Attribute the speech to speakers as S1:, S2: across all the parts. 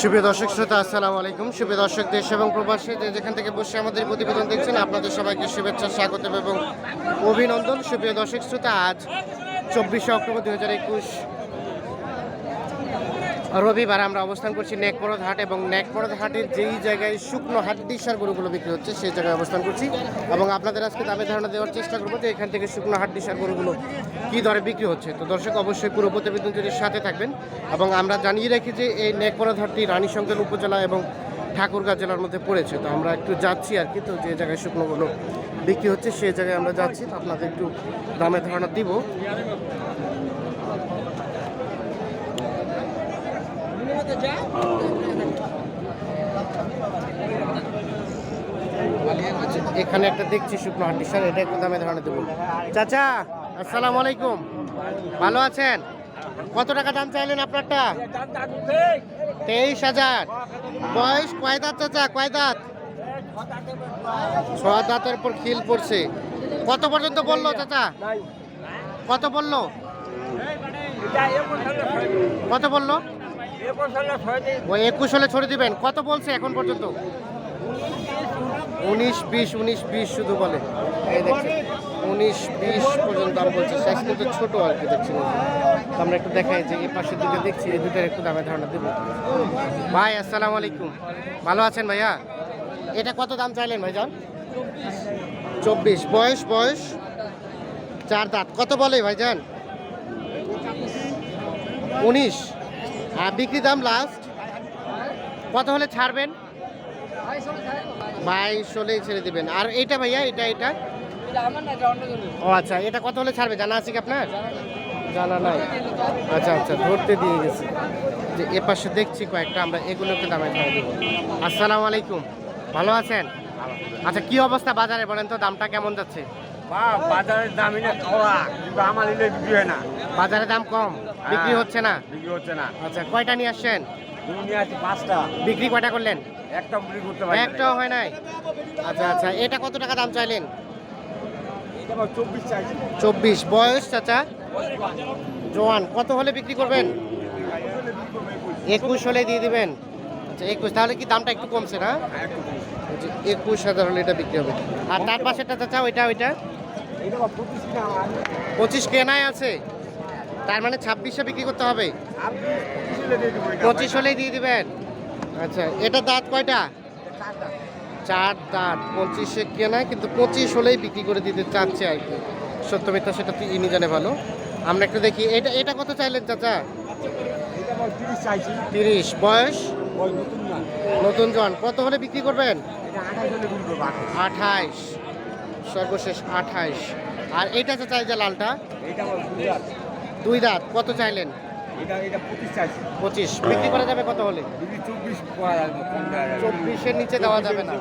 S1: সুপ্রিয় দর্শক শ্রোতা, আসসালামু আলাইকুম। শুভ দর্শক, দেশ এবং প্রবাসী যেখান থেকে বসে আমাদের প্রতিবেদন দেখছেন, আপনাদের সবাইকে শুভেচ্ছা, স্বাগত এবং অভিনন্দন। শুভ দর্শক শ্রোতা, আজ চব্বিশে অক্টোবর দু হাজার একুশ রবিবার আমরা অবস্থান করছি নেকপরদ হাট এবং নেকপরদ হাটের যেই জায়গায় শুকনো হাড্ডি সার গরুগুলো বিক্রি হচ্ছে, সেই জায়গায় অবস্থান করছি এবং আপনাদের আজকে দামে ধারণা দেওয়ার চেষ্টা করব যে এখান থেকে শুকনো হাড্ডি সার গরুগুলো কী দরে বিক্রি হচ্ছে। তো দর্শক, অবশ্যই পুরো প্রতিবেদন জুড়ে সাথে থাকবেন এবং আমরা জানিয়ে রাখি যে এই নেকপরদ হাটটি রানীশঙ্কর উপজেলা এবং ঠাকুরগাঁ জেলার মধ্যে পড়েছে। তো আমরা একটু যাচ্ছি আর কি, তো যে জায়গায় শুকনোগুলো বিক্রি হচ্ছে সেই জায়গায় আমরা যাচ্ছি। তো আপনাদের একটু দামে ধারণা দিব। এখানে একটা দেখছি শুকনো হাড্ডি স্যার, এটা একটু দামে ধারণা দেবো চাচা, আসসালামু আলাইকুম। ভালো আছেন? কত টাকা দাম চাইলেন আপনারটা? তেইশ হাজার। বয়স কয় দাঁত চাচা, কয় দাঁত? ছ দাঁতের পর খিল পড়ছে। কত পর্যন্ত বলল চাচা? কত বলল? কত বলল? ও একুশ হলে ছড়ে দিবেন। কত বলছে এখন পর্যন্ত? উনিশ, বিশ উনিশ, বিশ শুধু বলে। এই উনিশ, বিশ পর্যন্ত দাম বলছে সাইজ কিন্তু ছোট আর কি দেখছি আমরা একটু দেখাই যে এই পাশে দুটো দেখছি, এই দুটার একটু দামে ধারণা দেবো। ভাই, আসসালামু আলাইকুম। ভালো আছেন ভাইয়া? এটা কত দাম চাইলেন ভাইজান? চব্বিশ। বয়স বয়স? চার দাঁত। কত বলে ভাইজান? উনিশ। আর বিক্রি দাম লাস্ট কত হলে ছাড়বেন? বাইশ হলেই ছেড়ে দিবেন। আর এইটা ভাইয়া, এটা এটা? ও আচ্ছা এটা কত হলে ছাড়বে? জানা আছে কি আপনার? জানা নাই। আচ্ছা আচ্ছা ধরতে দিয়ে গেছি। যে এ পাশে দেখছি কয়েকটা, আমরা এগুলোকে দামে খাই দেবো। আসসালামু আলাইকুম। ভালো আছেন? আচ্ছা কি অবস্থা বাজারে বলেন তো, দামটা কেমন যাচ্ছে?
S2: বাজারের দাম এনে চড়া কিন্তু আমার নিলে বিক্রি হয় না।
S1: বাজারে দাম কম বিক্রি
S2: হ্যাঁ,
S1: হচ্ছে না?
S2: বিক্রি হচ্ছে না।
S1: আচ্ছা কয়টা নিয়ে আসছেন?
S2: নিয়ে আসছি পাঁচটা।
S1: বিক্রি কয়টা করলেন?
S2: একটা বিক্রি করতে পারি
S1: একটাও হয় নাই? আচ্ছা আচ্ছা এটা কত টাকা দাম চাইলেন?
S2: চব্বিশ চাইছি।
S1: চব্বিশ। বয়স চাচা? জোয়ান কত হলে বিক্রি করবেন? একুশ হলে দিয়ে দিবেন। আচ্ছা একুশ। তাহলে কি দামটা একটু কমছে না? আচ্ছা, একুশ হাজার হলে এটা বিক্রি হবে। আর তার পাশেরটা চাচা ওইটা ওইটা?
S2: পঁচিশ কিনা
S1: কেনায় আছে। তার মানে ছাব্বিশে বিক্রি করতে হবে?
S2: আপনি পঁচিশ
S1: হলেই দিয়ে দিবেন? আচ্ছা এটা দাঁত কয়টা? চার দাঁত। পঁচিশে কেনায় কিন্তু পঁচিশ হলেই বিক্রি করে দিতে চাচ্ছে আর কি। সত্য মিথ্যা সেটা তুই ইনি জানে ভালো। আমরা একটু দেখি এটা এটা কত চাইলেন চাচা?
S2: তিরিশ
S1: বয়স?
S2: নতুন
S1: জন। কত হলে বিক্রি করবেন? আঠাইশ সর্বশেষ আঠাইশ। আর এটা চাচা এই যে লালটা?
S2: এটা দুই
S1: দাঁত। কত চাইলেন?
S2: এটা এটা পঁচিশ
S1: বিক্রি করা যাবে কত হলে। চব্বিশের নিচে দেওয়া যাবে না।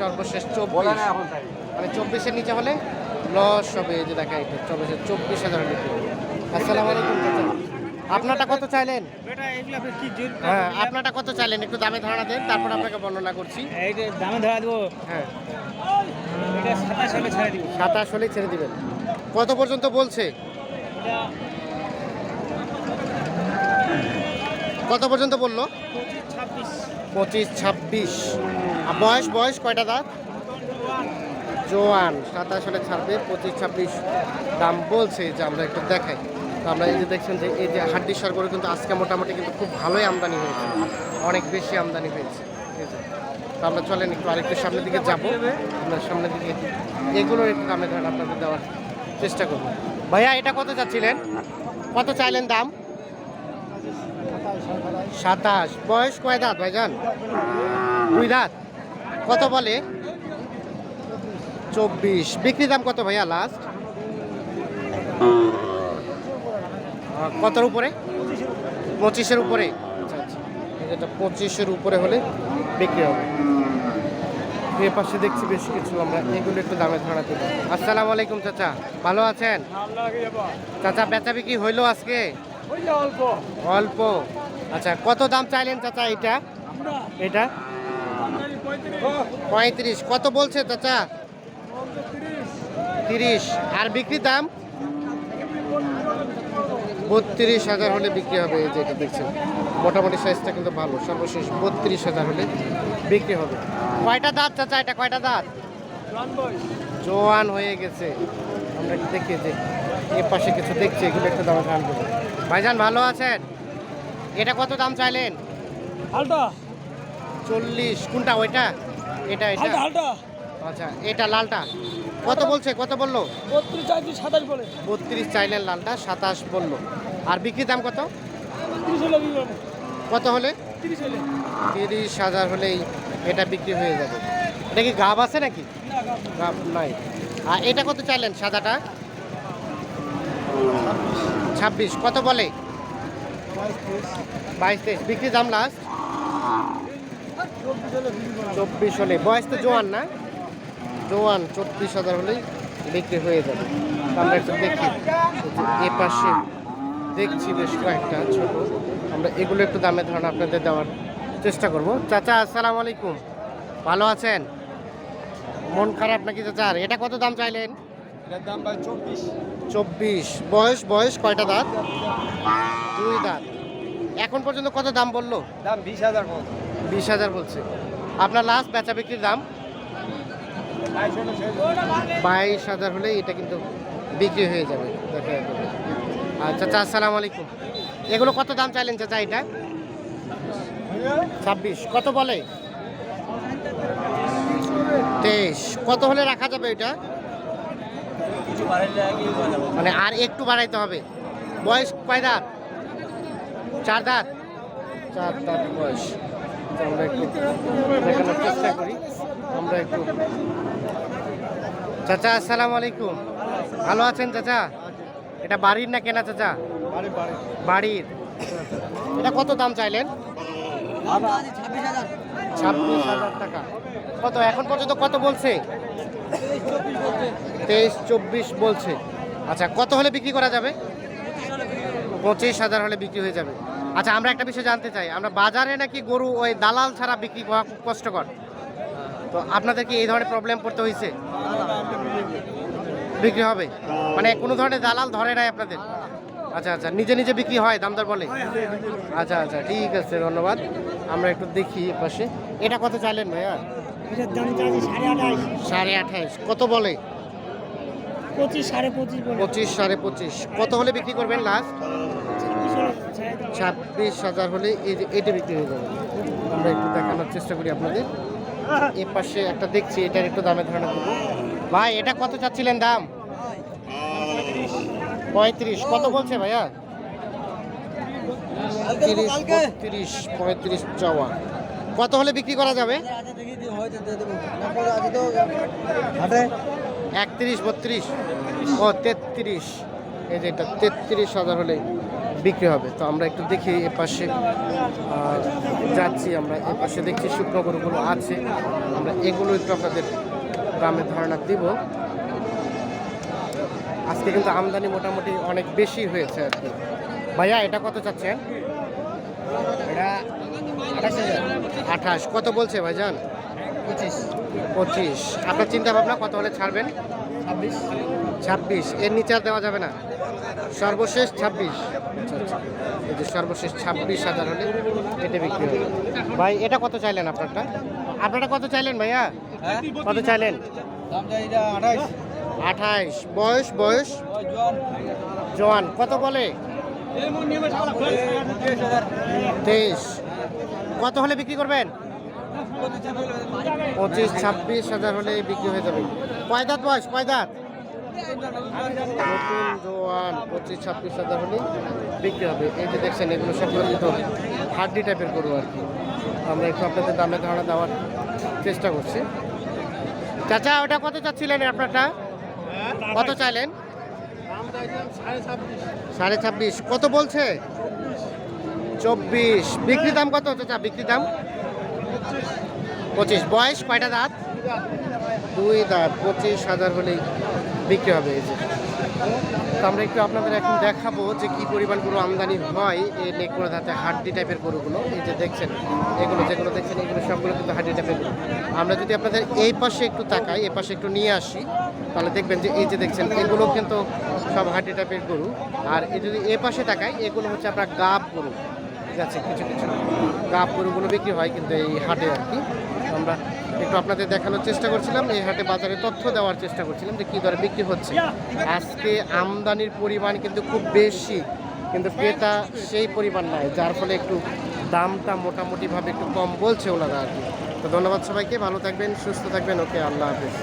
S1: সর্বশেষ
S2: বলে
S1: চব্বিশ
S2: না
S1: মানে চব্বিশের নিচে হলে লস হবে যে দেখা এটা। চব্বিশের চব্বিশ হাজার বিক্রি। আসসালামু আলাইকুম চাচা। আপনারটা কত চাইলেন? হ্যাঁ আপনারটা কত চাইলেন? একটু দামে ধারণা দেন তারপর আপনাকে বর্ণনা করছি।
S3: দামে ধরা দেবো।
S1: হ্যাঁ।
S3: সাতাশ হলে ছেড়ে
S1: দিবেন। কত পর্যন্ত বলছে? কত পর্যন্ত বলল?
S3: পঁচিশ ছাব্বিশ।
S1: বয়স বয়স কয়টা দাঁত? জোয়ান। সাতাশ হলে ছাড়বে পঁচিশ ছাব্বিশ। দাম বলছে যে আমরা একটু দেখাই। তো আমরা এই যে দেখছেন যে এই যে হাড্ডি সার করে কিন্তু আজকে মোটামুটি কিন্তু খুব ভালোই আমদানি হয়েছে। অনেক বেশি আমদানি হয়েছে। আমরা চলেন একটু আরেকটু সামনের দিকে যাব। আমরা সামনের দিকে এগুলোর একটু দামে ধরেন আপনাদের দেওয়ার চেষ্টা করব। ভাইয়া, এটা কত চাচ্ছিলেন? কত চাইলেন দাম? সাতাশ। বয়স কয় দাঁত ভাইজান? দুই দাঁত। কত বলে? চব্বিশ। বিক্রি দাম কত ভাইয়া লাস্ট কতর উপরে? পঁচিশের উপরে। আচ্ছা আচ্ছা। পঁচিশের উপরে হলে বিক্রি হবে। এ পাশে দেখছি বেশ কিছু, আমরা এগুলো একটু দামে ধরা দেবো আসসালামু আলাইকুম চাচা, ভালো আছেন? চাচা, বেচা বিক্রি হইল আজকে?
S3: অল্প।
S1: অল্প আচ্ছা কত দাম চাইলেন চাচা এটা এটা? পঁয়ত্রিশ। কত বলছে চাচা? তিরিশ। আর বিক্রি দাম? বত্রিশ হাজার হলে বিক্রি হবে, এই যে এটা দেখছেন। মোটামুটি সাইজটা কিন্তু ভালো। সর্বশেষ বত্রিশ হাজার হলে বিক্রি হবে। কয়টা দাঁত চাচা এটা? কয়টা দাঁত? জোয়ান হয়ে গেছে। আমরা দেখি যে এ পাশে কিছু দেখছি এগুলো একটু দামে জানব। ভাইজান ভালো আছেন? এটা কত দাম চাইলেন?
S3: হালটা
S1: চল্লিশ। কোনটা? ওইটা? এটা এটা? আচ্ছা এটা লালটা? কত বলছে? কত বলল?
S3: বত্রিশ
S1: চাইলেন লালটা সাতাশ বলল। আর বিক্রির দাম কত? কত হলে?
S3: তিরিশ
S1: হাজার হলেই এটা বিক্রি হয়ে যাবে। এটা কি গাব আছে নাকি? গাব নাই। আর এটা কত চাইলেন সাদাটা? ছাব্বিশ। কত বলে? বাইশ তেইশ। বিক্রি দাম লাস্ট চব্বিশ হলে। বয়স তো জোয়ান না? জোয়ান চব্বিশ হাজার হলেই বিক্রি হয়ে যাবে। আমরা একটু দেখি। এ পাশে দেখছি বেশ কয়েকটা ছোট। আমরা এগুলো একটু দামে ধারণা আপনাদের দেওয়ার চেষ্টা করব। চাচা আসসালামু আলাইকুম। ভালো আছেন? মন খারাপ নাকি চাচা? আর এটা কত দাম চাইলেন?
S2: এটার দাম ভাই চব্বিশ।
S1: চব্বিশ। বয়স বয়স কয়টা দাঁত? দুই দাঁত। এখন পর্যন্ত কত দাম বলল?
S2: দাম বিশ হাজার
S1: বিশ হাজার বলছে। আপনার লাস্ট বেচা বিক্রির দাম? বাইশ হাজার হলে এটা কিন্তু বিক্রি হয়ে যাবে। দেখা চাচা আসসালামু আলাইকুম এগুলো কত দাম চাইলেন, চাচা, এটা? ছাব্বিশ। কত বলে? তেইশ। কত হলে রাখা যাবে এটা? মানে আর একটু বাড়াইতে হবে। বয়স কয় দাঁত? চার দাঁত? চার দাঁত বয়স। তো আমরা চাচা আসসালামু আলাইকুম ভালো আছেন, চাচা? এটা বাড়ির না কেনা চাচা? বাড়ির এটা কত দাম চাইলেন? ছাব্বিশ হাজার টাকা। কত এখন পর্যন্ত কত বলছে? তেইশ চব্বিশ বলছে। আচ্ছা কত হলে বিক্রি করা যাবে? পঁচিশ হাজার হলে বিক্রি হয়ে যাবে। আচ্ছা আমরা একটা বিষয় জানতে চাই। আমরা বাজারে নাকি গরু ওই দালাল ছাড়া বিক্রি করা খুব কষ্টকর? তো আপনাদের কি এই ধরনের প্রবলেম পড়তে হয়েছে? বিক্রি হবে? মানে কোনো ধরনের দালাল ধরে নাই আপনাদের? আচ্ছা আচ্ছা নিজে নিজে বিক্রি হয় দামদার বলে? আচ্ছা আচ্ছা ঠিক আছে ধন্যবাদ। আমরা একটু দেখি পাশে। এটা কত চাইলেন ভাইয়া?
S3: সাড়ে
S1: আঠাইশ কত বলে?
S3: পঁচিশ সাড়ে পঁচিশ
S1: পঁচিশ সাড়ে পঁচিশ। কত হলে বিক্রি করবেন লাস্ট
S3: ছাব্বিশ
S1: হাজার হলে এটা বিক্রি হয়ে যাবে। আমরা একটু দেখানোর চেষ্টা করি আপনাদের। এ পাশে একটা দেখছি এটার একটু দামে ধারণা করব। ভাই এটা কত চাচ্ছিলেন দাম? পঁয়ত্রিশ। কত বলছে ভাইয়া? তিরিশ বত্রিশ পঁয়ত্রিশ চাওয়া কত হলে বিক্রি করা যাবে? একত্রিশ বত্রিশ। ও তেত্রিশ। এই যে এটা তেত্রিশ হাজার হলে বিক্রি হবে। তো আমরা একটু দেখি এ পাশে যাচ্ছি আমরা। এ পাশে দেখছি শুকনো গরুগুলো আছে। আমরা এগুলো একটু আপনাদের দামের ধারণা দিব। আজকে কিন্তু আমদানি মোটামুটি অনেক বেশি হয়েছে আর কি। ভাইয়া এটা কত চাচ্ছেন? এটা আঠাশ কত বলছে ভাইজান? পঁচিশ। পঁচিশ। আপনার চিন্তা ভাবনা কত হলে ছাড়বেন? ছাব্বিশ। ছাব্বিশ। এর নিচে আর দেওয়া যাবে না? সর্বশেষ ছাব্বিশ। আচ্ছা, আচ্ছা। এই যে সর্বশেষ ছাব্বিশ হাজার হলে এটা বিক্রি হবে। ভাই এটা কত চাইলেন আপনারটা? আপনারটা কত চাইলেন ভাইয়া? কত চাইলেন? আঠাইশ বয়স বয়স? জোয়ান। কত বলে? তেইশ কত হলে বিক্রি করবেন? পঁচিশ ছাব্বিশ হাজার হলে বিক্রি হয়ে যাবে। কয় দাঁত বয়স? কয় দাঁত নতুন জোয়ান পঁচিশ ছাব্বিশ হাজার হলে বিক্রি হবে। এই যে দেখছেন এগুলো কিন্তু হাড্ডি টাইপের গরু আর কি। আমরা একটু আপনাদের দামে ধারণা দেওয়ার চেষ্টা করছি। চাচা, ওটা কত চাচ্ছিলেন আপনারটা? কত চাইলেন? সাড়ে ছাব্বিশ। কত বলছে? চব্বিশ। বিক্রি দাম কত চাচা? বিক্রি দাম? পঁচিশ। বয়স কয়টা দাঁত? দুই দাঁত। পঁচিশ হাজার হলেই বিক্রি হবে এই যে। তো আমরা একটু আপনাদের এখন দেখাবো যে কি পরিমাণ গরু আমদানি হয় এই নেকড়া ধাতে হাড্ডি টাইপের গরুগুলো। এই যে দেখছেন, এগুলো যেগুলো দেখছেন, এগুলো সবগুলো কিন্তু হাড্ডি টাইপের আমরা যদি আপনাদের এই পাশে একটু তাকাই, এই পাশে একটু নিয়ে আসি, তাহলে দেখবেন যে এই যে দেখছেন, এগুলো কিন্তু সব হাড্ডি টাইপের গরু। আর এই যদি এ পাশে তাকাই, এগুলো হচ্ছে আপনার গাব গরু। গেছে কিছু কিছু। গাপ গরুগুলো বিক্রি হয় কিন্তু এই হাটে আর কি। আমরা একটু আপনাদের দেখানোর চেষ্টা করছিলাম। এই হাটে বাজারে তথ্য দেওয়ার চেষ্টা করছিলাম যে কী দরে বিক্রি হচ্ছে। আজকে আমদানির পরিমাণ কিন্তু খুব বেশি, কিন্তু ক্রেতা সেই পরিমাণ নাই, যার ফলে একটু দামটা মোটামুটিভাবে একটু কম বলছে ওনারা আর কি। তো ধন্যবাদ সবাইকে, ভালো থাকবেন, সুস্থ থাকবেন, ওকে, আল্লাহ হাফিজ।